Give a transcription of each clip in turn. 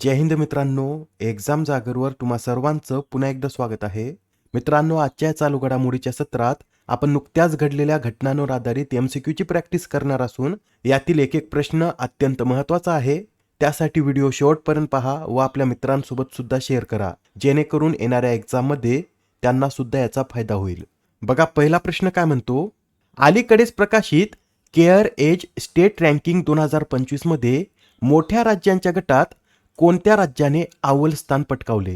जय हिंद मित्रांनो एक्झाम जागरवर तुम्हा सर्वांचं पुन्हा एकदा स्वागत आहे. मित्रांनो आजच्या चालू घडामोडीच्या सत्रात आपण नुकत्याच घडलेल्या घटनांवर आधारित एम सी क्यूची प्रॅक्टिस करणार असून यातील एक एक प्रश्न अत्यंत महत्त्वाचा आहे. त्यासाठी व्हिडिओ शेवटपर्यंत पहा व आपल्या मित्रांसोबत सुद्धा शेअर करा. जेणेकरून येणाऱ्या एक्झाममध्ये त्यांना सुद्धा याचा फायदा होईल. बघा पहिला प्रश्न काय म्हणतो? अलीकडेच प्रकाशित केअर एज स्टेट रँकिंग दोन हजार पंचवीसमध्ये मोठ्या राज्यांच्या गटात कोणत्या राज्याने अव्वल स्थान पटकावले?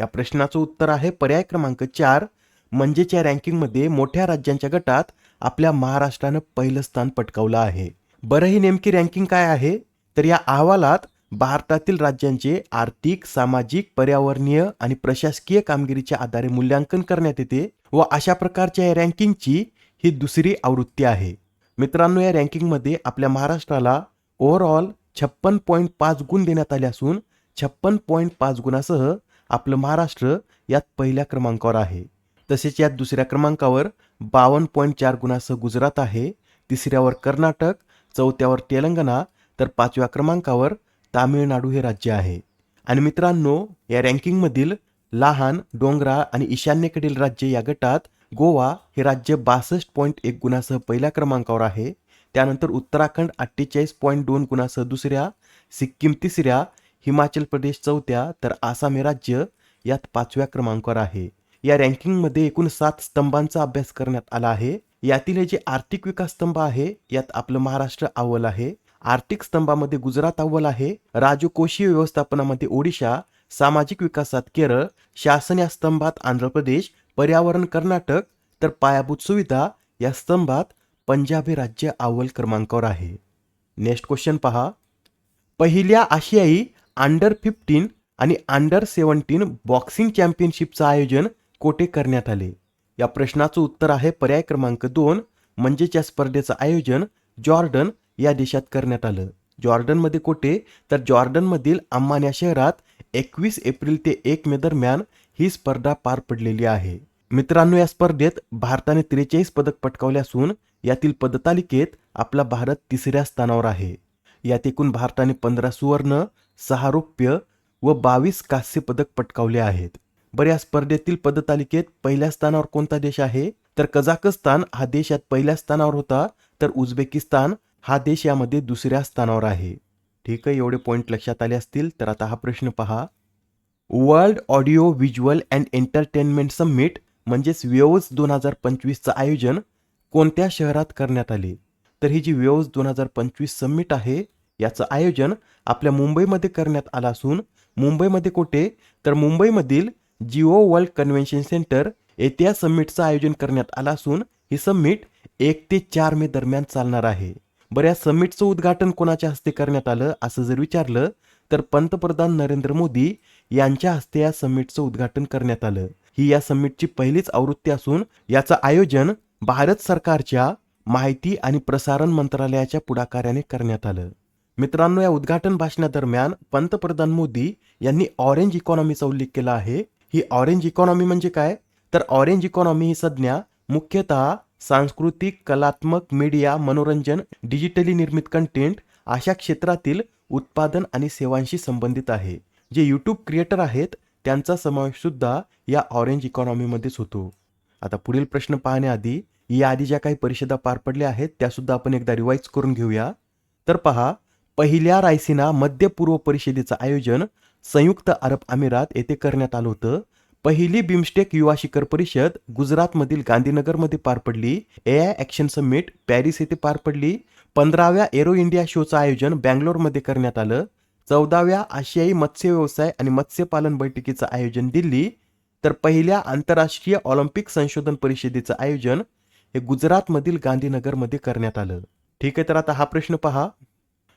या प्रश्नाचं उत्तर आहे पर्याय क्रमांक चार म्हणजेच्या रँकिंगमध्ये मोठ्या राज्यांच्या गटात आपल्या महाराष्ट्रानं पहिलं स्थान पटकावलं आहे. बरं ही नेमकी रँकिंग काय आहे? तर या अहवालात भारतातील राज्यांचे आर्थिक सामाजिक पर्यावरणीय आणि प्रशासकीय कामगिरीच्या आधारे मूल्यांकन करण्यात येते व अशा प्रकारच्या या रँकिंगची ही दुसरी आवृत्ती आहे. मित्रांनो या रँकिंगमध्ये आपल्या महाराष्ट्राला ओव्हरऑल छप्पन पॉईंट पाच गुण देण्यात आले असून छप्पन पॉईंट पाच गुणासह आपलं महाराष्ट्र यात पहिल्या क्रमांकावर आहे. तसेच यात दुसऱ्या क्रमांकावर बावन्न पॉईंट चार गुणासह गुजरात आहे. तिसऱ्यावर कर्नाटक चौथ्यावर तेलंगणा तर पाचव्या क्रमांकावर तामिळनाडू हे राज्य आहे. आणि मित्रांनो या रँकिंगमधील लहान डोंगराळ आणि ईशान्येकडील राज्य या गटात गोवा हे राज्य बासष्ट पॉईंट एक गुणासह पहिल्या क्रमांकावर आहे. त्यानंतर उत्तराखंड अठ्ठेचाळीस पॉईंट दोन गुणासह दुसऱ्या सिक्कीम तिसऱ्या हिमाचल प्रदेश चौथ्या तर आसाम हे राज्य यात पाचव्या क्रमांकावर आहे. या रँकिंगमध्ये एकूण सात स्तंभांचा अभ्यास करण्यात आला आहे. यातील हे जे आर्थिक विकास स्तंभ आहे यात आपलं महाराष्ट्र अव्वल आहे. आर्थिक स्तंभामध्ये गुजरात अव्वल आहे. राजकोषीय व्यवस्थापनामध्ये ओडिशा सामाजिक विकासात केरळ शासन या स्तंभात आंध्र प्रदेश पर्यावरण कर्नाटक तर पायाभूत सुविधा या स्तंभात पंजाब हे राज्य अव्वल क्रमांकावर आहे. नेक्स्ट क्वेश्चन पहा. पहिल्या आशियाई अंडर फिफ्टीन आणि अंडर सेवन्टीन बॉक्सिंग चॅम्पियनशिपचं आयोजन कोठे करण्यात आले? या प्रश्नाचं उत्तर आहे पर्याय क्रमांक दोन म्हणजेच या स्पर्धेचं आयोजन जॉर्डन या देशात करण्यात आलं. जॉर्डनमध्ये कोठे? तर जॉर्डनमधील अम्मान या शहरात एकवीस एप्रिल ते एक मे दरम्यान ही स्पर्धा पार पडलेली आहे. मित्रांनो या स्पर्धेत भारताने त्रेचाळीस पदक पटकावले असून यातील पदतालिकेत आपला भारत तिसऱ्या स्थानावर आहे. यात एकूण भारताने पंधरा सुवर्ण सहा रौप्य व बावीस कांस्य पदक पटकावले आहेत. बरं या स्पर्धेतील पदतालिकेत पहिल्या स्थानावर कोणता देश आहे? तर कझाकस्तान हा देश यात पहिल्या स्थानावर होता. तर उझबेकिस्तान हा देश यामध्ये दुसऱ्या स्थानावर आहे. ठीक आहे एवढे पॉईंट लक्षात आले असतील तर आता हा प्रश्न पहा. World audio visual and entertainment summit म्हणजेच वेओज दोन हजार पंचवीसचं आयोजन कोणत्या शहरात करण्यात आले? तर ही जी व्यवस दोन हजार पंचवीस समिट आहे याचं आयोजन आपल्या मुंबईमध्ये करण्यात आलं असून मुंबईमध्ये कुठे? तर मुंबईमधील जिओ वर्ल्ड कन्व्हेन्शन सेंटर येथे या समिटचं आयोजन करण्यात आलं असून ही समिट एक ते चार मे दरम्यान चालणार आहे. बरं या समिटचं उद्घाटन कोणाच्या हस्ते करण्यात आलं? असं जर विचारलं तर पंतप्रधान नरेंद्र मोदी यांच्या हस्ते या समिटचं उद्घाटन करण्यात आलं. ही या समिटची पहिलीच आवृत्ती असून याचं आयोजन भारत सरकारच्या माहिती आणि प्रसारण मंत्रालयाच्या पुढाकाराने करण्यात आलं. मित्रांनो या उद्घाटन भाषणादरम्यान पंतप्रधान मोदी यांनी ऑरेंज इकॉनॉमीचा उल्लेख केला आहे. ही ऑरेंज इकॉनॉमी म्हणजे काय? तर ऑरेंज इकॉनॉमी ही संज्ञा मुख्यतः सांस्कृतिक कलात्मक मीडिया मनोरंजन डिजिटली निर्मित कंटेंट अशा क्षेत्रातील उत्पादन आणि सेवांशी संबंधित आहे. जे यूट्यूब क्रिएटर आहेत त्यांचा समावेश सुद्धा या ऑरेंज इकॉनॉमीमध्येच होतो. आता पुढील प्रश्न पाहण्याआधी या आधी ज्या काही परिषदा पार पडल्या आहेत त्यासुद्धा आपण एकदा रिवाईज करून घेऊया. तर पहा पहिल्या रायसिना मध्य पूर्व परिषदेचं आयोजन संयुक्त अरब अमिरात येथे करण्यात आलं होतं. पहिली बिमस्टेक युवा शिखर परिषद गुजरातमधील गांधीनगरमध्ये पार पडली. A I action summit Paris येथे पार पडली. पंधराव्या एरो इंडिया शोचं आयोजन बँगलोरमध्ये करण्यात आलं. चौदाव्या आशियाई मत्स्य व्यवसाय आणि मत्स्यपालन बैठकीचं आयोजन दिल्ली. तर पहिल्या आंतरराष्ट्रीय ऑलिम्पिक संशोधन परिषदेचं आयोजन हे गुजरातमधील गांधीनगरमध्ये करण्यात आलं. ठीक आहे तर आता हा प्रश्न पहा.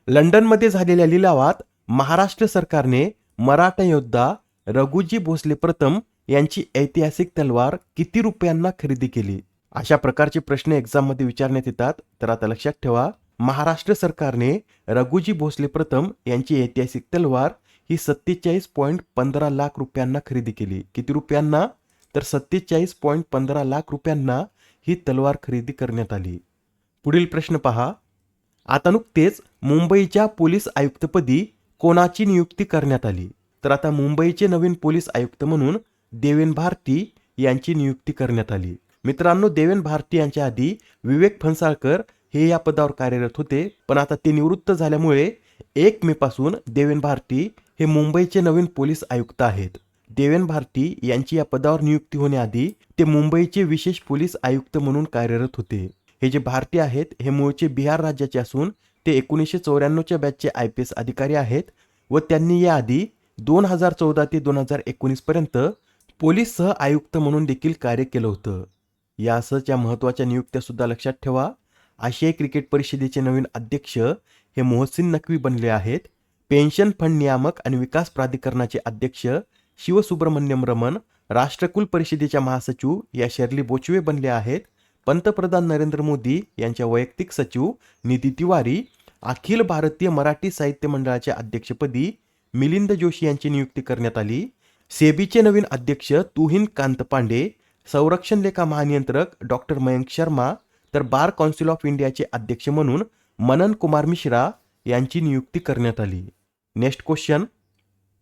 लंडनमध्ये झालेल्या लिलावात महाराष्ट्र सरकारने मराठा योद्धा रघुजी भोसले प्रथम यांची ऐतिहासिक तलवार किती रुपयांना खरेदी केली? अशा प्रकारचे प्रश्न एक्झाममध्ये विचारण्यात येतात. तर आता लक्षात ठेवा महाराष्ट्र सरकारने रघुजी भोसले प्रथम यांची ऐतिहासिक तलवार ही सत्तेचाळीस पॉईंट पंधरा लाख रुपयांना खरेदी केली. किती रुपयांना? तर सत्तेचाळीस पॉईंट पंधरा लाख रुपयांना ही तलवार खरेदी करण्यात आली. पुढील प्रश्न पहा. आता नुकतेच मुंबईच्या पोलीस आयुक्तपदी कोणाची नियुक्ती करण्यात आली? तर आता मुंबईचे नवीन पोलीस आयुक्त म्हणून देवेन भारती यांची नियुक्ती करण्यात आली. मित्रांनो देवेन भारती यांच्या आधी विवेक फणसाळकर हे या पदावर कार्यरत होते. पण आता ते निवृत्त झाल्यामुळे एक मे पासून देवेन भारती हे मुंबईचे नवीन पोलीस आयुक्त आहेत. देवेन भारती यांची या पदावर नियुक्ती होण्याआधी ते मुंबईचे विशेष पोलीस आयुक्त म्हणून कार्यरत होते. हे जे भारती आहेत हे मूळचे बिहार राज्याचे असून ते एकोणीसशे चौऱ्याण्णवच्या बॅचचे आय पी एस अधिकारी आहेत व त्यांनी याआधी दोन हजार चौदा ते दोन हजार एकोणीसपर्यंत पोलीस सह आयुक्त म्हणून देखील कार्य केलं होतं. यासच या महत्त्वाच्या नियुक्त्या सुद्धा लक्षात ठेवा. आशियाई क्रिकेट परिषदेचे नवीन अध्यक्ष हे मोहसिन नक्वी बनले आहेत. पेन्शन फंड नियामक आणि विकास प्राधिकरणाचे अध्यक्ष शिवसुब्रमण्यम रमन राष्ट्रकुल परिषदेच्या महासचिव या शर्ली बोचवे बनले आहेत. पंतप्रधान नरेंद्र मोदी यांच्या वैयक्तिक सचिव निधी तिवारी अखिल भारतीय मराठी साहित्य मंडळाच्या अध्यक्षपदी मिलिंद जोशी यांची नियुक्ती करण्यात आली. सेबीचे नवीन अध्यक्ष तुहिन कांत पांडे संरक्षण लेखा महानियंत्रक डॉक्टर मयंक शर्मा तर बार काउन्सिल ऑफ इंडियाचे अध्यक्ष म्हणून मनन कुमार मिश्रा यांची नियुक्ती करण्यात आली. Next question.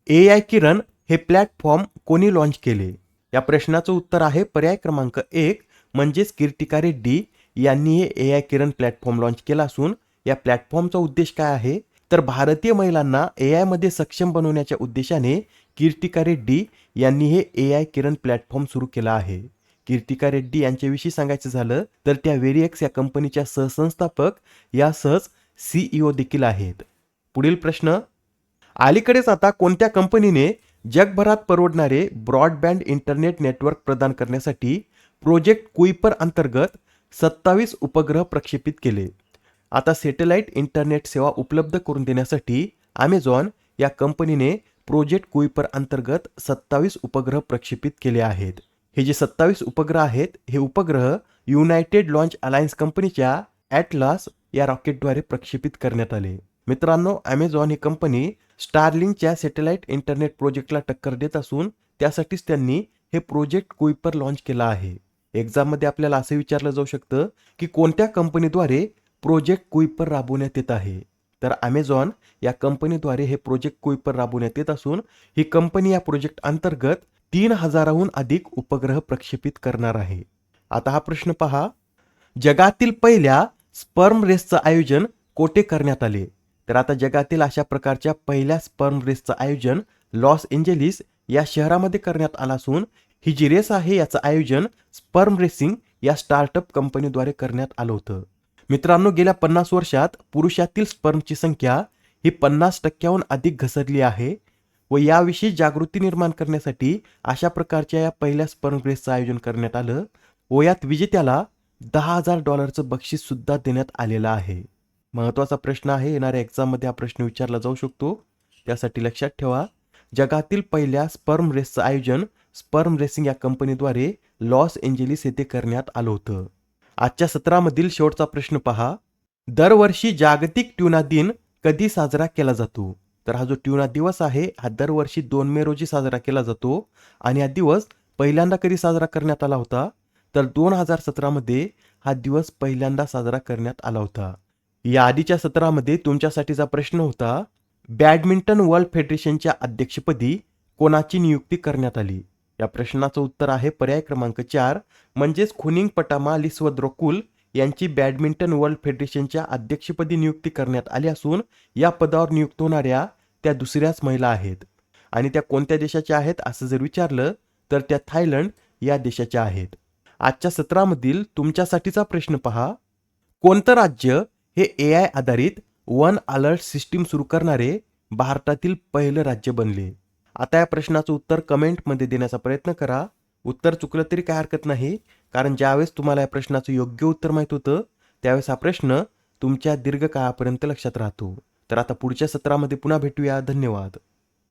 A I Kiran हे प्लॅटफॉर्म कोणी लॉन्च केले? या प्रश्नाचं उत्तर आहे पर्याय क्रमांक एक म्हणजेच कीर्तिका रेड्डी यांनी हे A I Kiran platform launch केला असून या प्लॅटफॉर्मचा उद्देश काय आहे? तर भारतीय महिलांना ए आयमध्ये सक्षम बनवण्याच्या उद्देशाने कीर्तिका रेड्डी यांनी हे ए आय किरण प्लॅटफॉर्म सुरू केला आहे. कीर्तिका रेड्डी यांच्याविषयी सांगायचं झालं तर त्या वेरिएक्स या कंपनीच्या सहसंस्थापक या सहज सीईओ देखील आहेत. पुढील प्रश्न. अलीकडेच आता कोणत्या कंपनीने जगभरात परवडणारे ब्रॉडबँड इंटरनेट नेटवर्क प्रदान करण्यासाठी प्रोजेक्ट कुईपर अंतर्गत सत्तावीस उपग्रह प्रक्षेपित केले. आता सॅटेलाइट इंटरनेट सेवा उपलब्ध करून देण्यासाठी ॲमेझॉन या कंपनीने प्रोजेक्ट कुईपर अंतर्गत सत्तावीस उपग्रह प्रक्षेपित केले आहेत. हे जे सत्तावीस उपग्रह आहेत हे उपग्रह युनायटेड लॉन्च अलायन्स कंपनीच्या ॲटलास या रॉकेटद्वारे प्रक्षेपित करण्यात आले. मित्रांनो ॲमेझॉन ही कंपनी स्टारलिंगच्या सॅटेलाइट इंटरनेट प्रोजेक्टला टक्कर देत असून त्यासाठीच त्यांनी हे प्रोजेक्ट कुईपर लॉन्च केला आहे. एक्झाममध्ये आपल्याला असं विचारलं जाऊ शकतं की कोणत्या कंपनीद्वारे प्रोजेक्ट कुईपर राबवण्यात येत आहे? तर अमेझॉन या कंपनीद्वारे हे प्रोजेक्ट कुईपर राबवण्यात येत असून ही कंपनी या प्रोजेक्ट अंतर्गत तीन हजाराहून अधिक उपग्रह प्रक्षेपित करणार आहे. आता हा प्रश्न पहा. जगातील पहिल्या स्पर्म रेसचं आयोजन कोठे करण्यात आले? तर आता जगातील अशा प्रकारच्या पहिल्या स्पर्म रेसचं आयोजन लॉस एंजेलिस या शहरामध्ये करण्यात आलं असून ही जी रेस आहे याचं आयोजन स्पर्म रेसिंग या स्टार्टअप कंपनीद्वारे करण्यात आलं होतं. मित्रांनो गेल्या पन्नास वर्षात पुरुषातील स्पर्मची संख्या ही पन्नास टक्क्याहून अधिक घसरली आहे व याविषयी जागृती निर्माण करण्यासाठी अशा प्रकारच्या या पहिल्या स्पर्म रेसचं आयोजन करण्यात आलं व यात विजेत्याला दहा हजार डॉलरचं बक्षीस सुद्धा देण्यात आलेलं आहे. महत्त्वाचा प्रश्न आहे. येणाऱ्या एक्झाममध्ये हा प्रश्न विचारला जाऊ शकतो. त्यासाठी लक्षात ठेवा. जगातील पहिल्या स्पर्म रेसचं आयोजन स्पर्म रेसिंग या कंपनीद्वारे लॉस एंजेलिस येथे करण्यात आलं होतं. आजच्या सत्रामधील शेवटचा प्रश्न पहा. दरवर्षी जागतिक ट्युना दिन कधी साजरा केला जातो? तर हा जो ट्युना दिवस आहे हा दरवर्षी दोन मे रोजी साजरा केला जातो आणि हा दिवस पहिल्यांदा कधी साजरा करण्यात आला होता? तर दोन हजार सतरामध्ये हा दिवस पहिल्यांदा साजरा करण्यात आला होता. या आधीच्या सत्रामध्ये तुमच्यासाठीचा प्रश्न होता बॅडमिंटन वर्ल्ड फेडरेशनच्या अध्यक्षपदी कोणाची नियुक्ती करण्यात आली? या प्रश्नाचं उत्तर आहे पर्याय क्रमांक चार म्हणजेच खुनिंग पटामा लिस्वद्रोकुल यांची बॅडमिंटन वर्ल्ड फेडरेशनच्या अध्यक्षपदी नियुक्ती करण्यात आली असून या पदावर नियुक्त होणाऱ्या त्या दुसऱ्याच महिला आहेत. आणि त्या कोणत्या देशाच्या आहेत असं जर विचारलं तर त्या थायलंड या देशाच्या आहेत. आजच्या सत्रामधील तुमच्यासाठीचा प्रश्न पहा. कोणतं राज्य हे ए आय आधारित वन अलर्ट सिस्टीम सुरू करणारे भारतातील पहिलं राज्य बनले. आता या प्रश्नाचं उत्तर कमेंटमध्ये देण्याचा प्रयत्न करा. उत्तर चुकलं तरी काय हरकत नाही कारण ज्यावेळेस तुम्हाला या प्रश्नाचं योग्य उत्तर माहीत होतं त्यावेळेस हा प्रश्न तुमच्या दीर्घकाळापर्यंत लक्षात राहतो. तर आता पुढच्या सत्रामध्ये पुन्हा भेटूया. धन्यवाद.